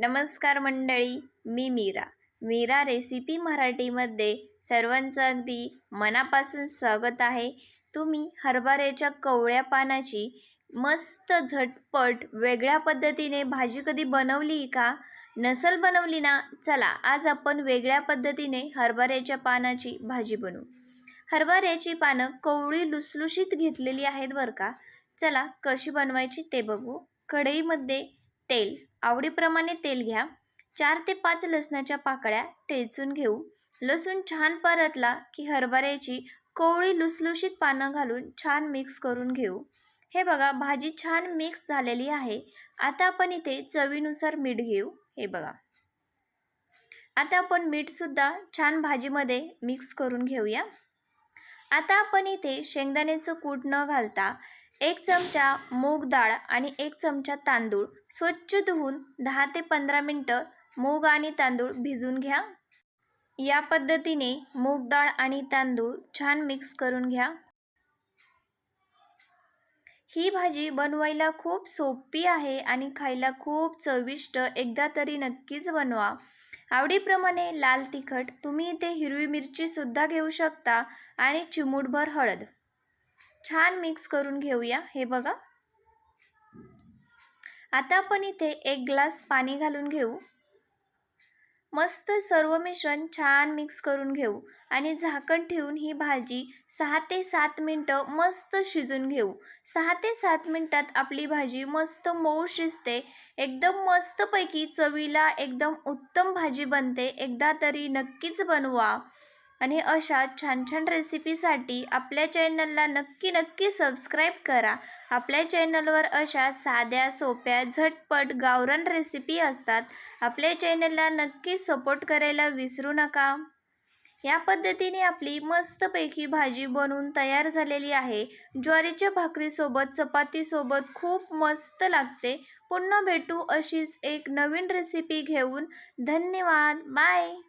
नमस्कार मंडळी मी मीरा. मीरा रेसिपी मराठीमध्ये सर्वांचं अगदी मनापासून स्वागत आहे. तुम्ही हरभऱ्याच्या कवळ्या पानाची मस्त झटपट वेगळ्या पद्धतीने भाजी कधी बनवली का? नसल बनवली ना? चला आज आपण वेगळ्या पद्धतीने हरभऱ्याच्या पानाची भाजी बनवू. हरभऱ्याची पानं कवळी लुसलुशीत घेतलेली आहेत बरं का? चला कशी बनवायची ते बघू. कढईमध्ये तेल आवडीप्रमाणे तेल घ्या. चार ते पाच लसणाच्या पाकळ्या ठेचून घेऊ. लसूण छान परतला की हरभऱ्याची कोवळी लुसलुशीत पानं घालून छान मिक्स करून घेऊ. हे बघा भाजी छान मिक्स झालेली आहे. आता आपण इथे चवीनुसार मीठ घेऊ. हे बघा. आता आपण मीठसुद्धा छान भाजीमध्ये मिक्स करून घेऊया. आता आपण इथे शेंगदाण्याचं कूट न घालता एक चमचा मूग डाळ आणि एक चमचा तांदूळ स्वच्छ धुवून दहा ते पंधरा मिनटं मूग आणि तांदूळ भिजून घ्या. या पद्धतीने मूग डाळ आणि तांदूळ छान मिक्स करून घ्या. ही भाजी बनवायला खूप सोपी आहे आणि खायला खूप चविष्ट एकदा तरी नक्कीच बनवा. आवडीप्रमाणे लाल तिखट तुम्ही इथे हिरवी मिरचीसुद्धा घेऊ शकता आणि चिमूटभर हळद. छान मिक्स करून घेऊया. हे बघा. आता आपण इथे एक ग्लास पाणी घालून घेऊ. मस्त सर्व मिश्रण छान मिक्स करून घेऊ. आणि झाकण ठेवून ही भाजी सहा ते सात मिनटं मस्त शिजून घेऊ. सहा ते सात मिनटात आपली भाजी मस्त मऊ शिजते. एकदम मस्तपैकी चवीला एकदम उत्तम भाजी बनते. एकदा तरी नक्कीच बनवा. आणि अशा छान छान रेसिपीसाठी आपल्या चॅनलला नक्की नक्की सबस्क्राईब करा. आपल्या चॅनलवर अशा साध्या सोप्या झटपट गावरण रेसिपी असतात. आपल्या चॅनलला नक्की सपोर्ट करायला विसरू नका. या पद्धतीने आपली मस्तपैकी भाजी बनवून तयार झालेली आहे. ज्वारीच्या भाकरीसोबत चपातीसोबत खूप मस्त लागते. पुन्हा भेटू अशीच एक नवीन रेसिपी घेऊन. धन्यवाद. बाय